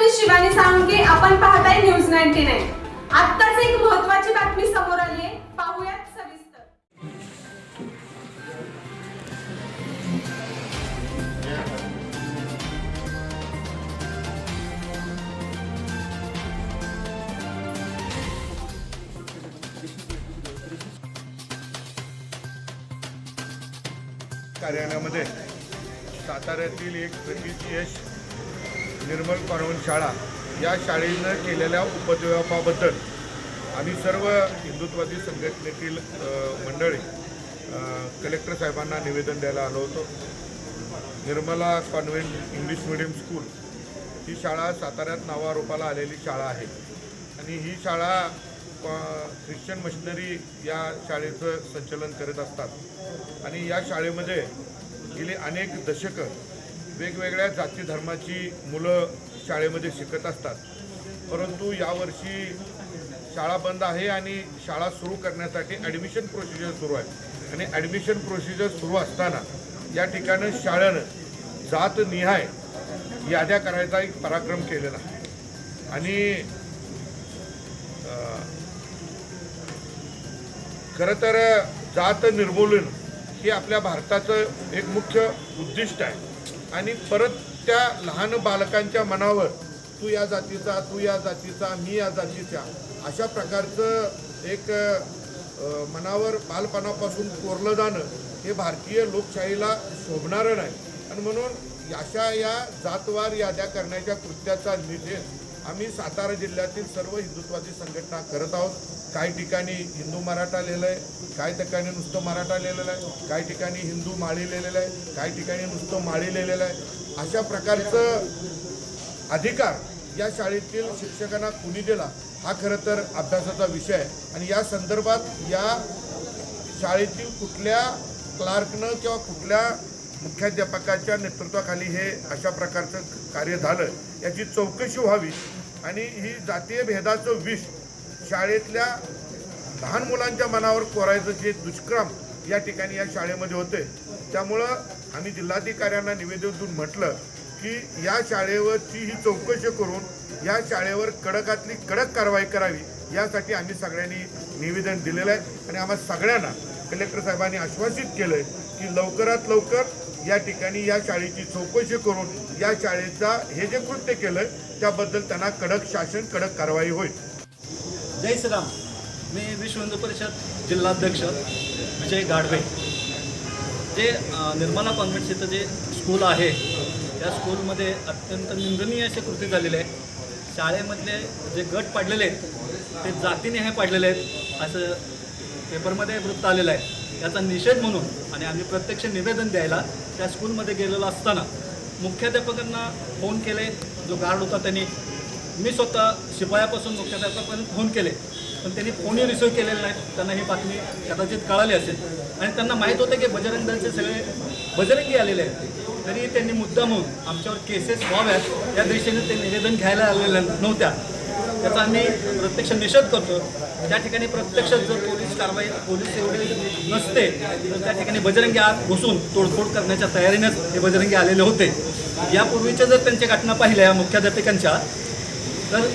मी शिवानी सांगे आपण पाहताय न्यूज नाईन्टी नाईन. आत्ताच एक महत्वाची बातमी समोर आली आहे पाहूयात सविस्तर. कार्यालयामध्ये साताऱ्यातील एक प्रतीत यश निर्मल कॉन्व्हेंट शाळा या शाळेनं केलेल्या उपद्व्यापाबद्दल आम्ही सर्व हिंदुत्वादी संघटनेतील मंडळी कलेक्टर साहेबांना निवेदन द्यायला आलो होतो. Nirmala convent English medium school ही शाळा साताऱ्यात नावारूपाला आलेली शाळा आहे. आणि ही शाळा ख्रिश्चन मशिनरी या शाळेचं संचलन करत असतात. आणि या शाळेमध्ये गेली अनेक दशकं वेगवेगळ्या जाती धर्माची मुलं शाळेमध्ये शिकत असतात. परंतु यावर्षी शाळा बंद आहे आणि शाळा सुरू करण्यासाठी ॲडमिशन प्रोसिजर सुरू आहे. आणि ॲडमिशन प्रोसिजर सुरू असताना या ठिकाणी शाळेनं जातनिहाय याद्या करायचा एक पराक्रम केलेला आहे. आणि खरं तर जात निर्मूलन हे आपल्या भारताचं एक मुख्य उद्दिष्ट आहे. आणि परत त्या लहान बालकांच्या मनावर तू या जातीचा तू या जातीचा मी या जातीचा अशा प्रकारचं एक मनावर बालपणापासून कोरलं जाणं हे भारतीय लोकशाहीला शोभणारं नाही. आणि म्हणून अशा या जातवार याद्या करण्याच्या कृत्याचा निषेध आम्ही सातारा जिल्ह्यातील सर्व हिंदुत्वाची संघटना करत आहोत. काही ठिकाणी हिंदू मराठा लिहिलं आहे काही ठिकाणी नुसतं मराठा लिहिलेलं आहे काही ठिकाणी हिंदू माळी लिहिलेलं आहे काही ठिकाणी नुसतं माळी लिहिलेलं आहे. अशा प्रकारचं अधिकार या शाळेतील शिक्षकांना कुणी दिला हा खरं तर अभ्यासाचा विषय आहे. आणि या संदर्भात या शाळेतील कुठल्या क्लार्कनं किंवा कुठल्या मुख्याध्यापकाच्या नेतृत्वाखाली हे अशा प्रकारचं कार्य झालं याची चौकशी व्हावी. आणि ही जातीय भेदाचं विष शाळेतल्या लहान मुलांच्या मनावर कोरायचं जे दुष्क्रम या ठिकाणी या शाळेमध्ये होते. त्यामुळं आम्ही जिल्हाधिकाऱ्यांना निवेदन म्हटलं की या शाळेवरची ही चौकशी करून या शाळेवर कडकातली कडक कारवाई करावी. यासाठी आम्ही सगळ्यांनी निवेदन दिलेलं आहे. आणि आम्हा सगळ्यांना कलेक्टर साहेबांनी आश्वासित केलं आहे की लवकरात लवकर या ठिकाणी या शाळेची चौकशी करून या शाळेचा हे जे कृत्य केलं त्याबद्दल त्यांना कडक शासन कडक कारवाई होईल. जय श्रीराम. मी विश्व हिंदू परिषद जिल्हाध्यक्ष विजय गाढवे. जे निर्मला कॉन्व्हेंट इथं जे स्कूल आहे त्या स्कूलमध्ये अत्यंत निंदनीय असे कृती झालेले आहे शाळेमधले जे गट पाडलेले आहेत ते जातीने हे पाडलेले आहेत असं पेपरमध्ये वृत्त आलेलं आहे. याचा निषेध म्हणून आणि आम्ही प्रत्यक्ष निवेदन द्यायला त्या स्कूलमध्ये गेलेलो असताना मुख्याध्यापकांना फोन केले. जो गार्ड होता त्यांनी मी स्वतः शिपायापासून मुख्याध्यापकापर्यंत फोन केले. पण त्यांनी फोनही रिसिव्ह केलेले नाहीत. त्यांना ही बातमी कदाचित कळाली असेल. आणि त्यांना माहीत होतं की बजरंग दलचे सगळे बजरंगी आलेले आहेत. तरी त्यांनी मुद्दा म्हणून आमच्यावर केसेस व्हाव्यात या दृष्टीने ते निवेदन घ्यायला आलेल्या नव्हत्या. त्याचा आम्ही प्रत्यक्ष निषेध करतो त्या ठिकाणी प्रत्यक्ष जर पोलीस कारवाई पोलीस एवढे नसते तर त्या ठिकाणी बजरंगी आत घुसून तोडफोड करण्याच्या तयारीनेच हे बजरंगी आलेले होते. यापूर्वीच्या जर त्यांच्या घटना पाहिल्या मुख्याध्यापकांच्या तर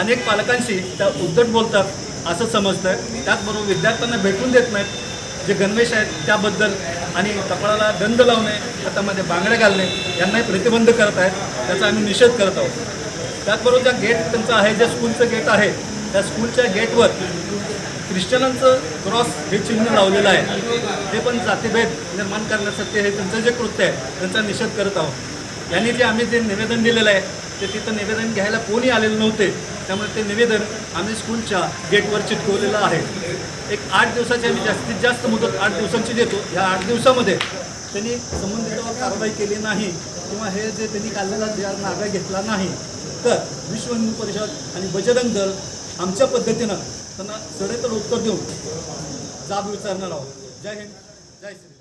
अनेक पालकांशी त्या उद्धट बोलतात असं समजतं त्याचबरोबर विद्यार्थ्यांना भेटून देत नाहीत. जे गणवेश आहेत त्याबद्दल आणि कपाळाला दंड लावणे हातामध्ये बांगड्या घालणे यांनाही प्रतिबंध करत आहेत. त्याचा आम्ही निषेध करत आहोत. त्याचबरोबर ज्या गेट त्यांचं आहे जे स्कूलचं गेट आहे त्या स्कूलच्या गेटवर ख्रिश्चनांचं क्रॉस हे चिन्ह लावलेलं आहे. ते पण जातीभेद निर्माण करण्यासाठी हे त्यांचं जे कृत्य आहे त्यांचा निषेध करत आहोत. यांनी जे आम्ही जे निवेदन दिलेलं आहे ते तिथं निवेदन घ्यायला कोणी आलेले नव्हते. त्यामुळे ते निवेदन आम्ही स्कूलच्या गेटवर चिटकवलेलं आहे. एक आठ दिवसाची आम्ही जास्तीत जास्त मुदत आठ दिवसांची देतो. ह्या आठ दिवसामध्ये त्यांनी संबंधितावर कारवाई केली नाही किंवा हे जे त्यांनी काढलेला जे मागा घेतला नाही तर विश्व हिंदू परिषद आणि बजरंग दल आमच्या पद्धतीनं त्यांना सडेतड उत्तर देऊन जाब विचारणार आहोत. जय हिंद जय श्री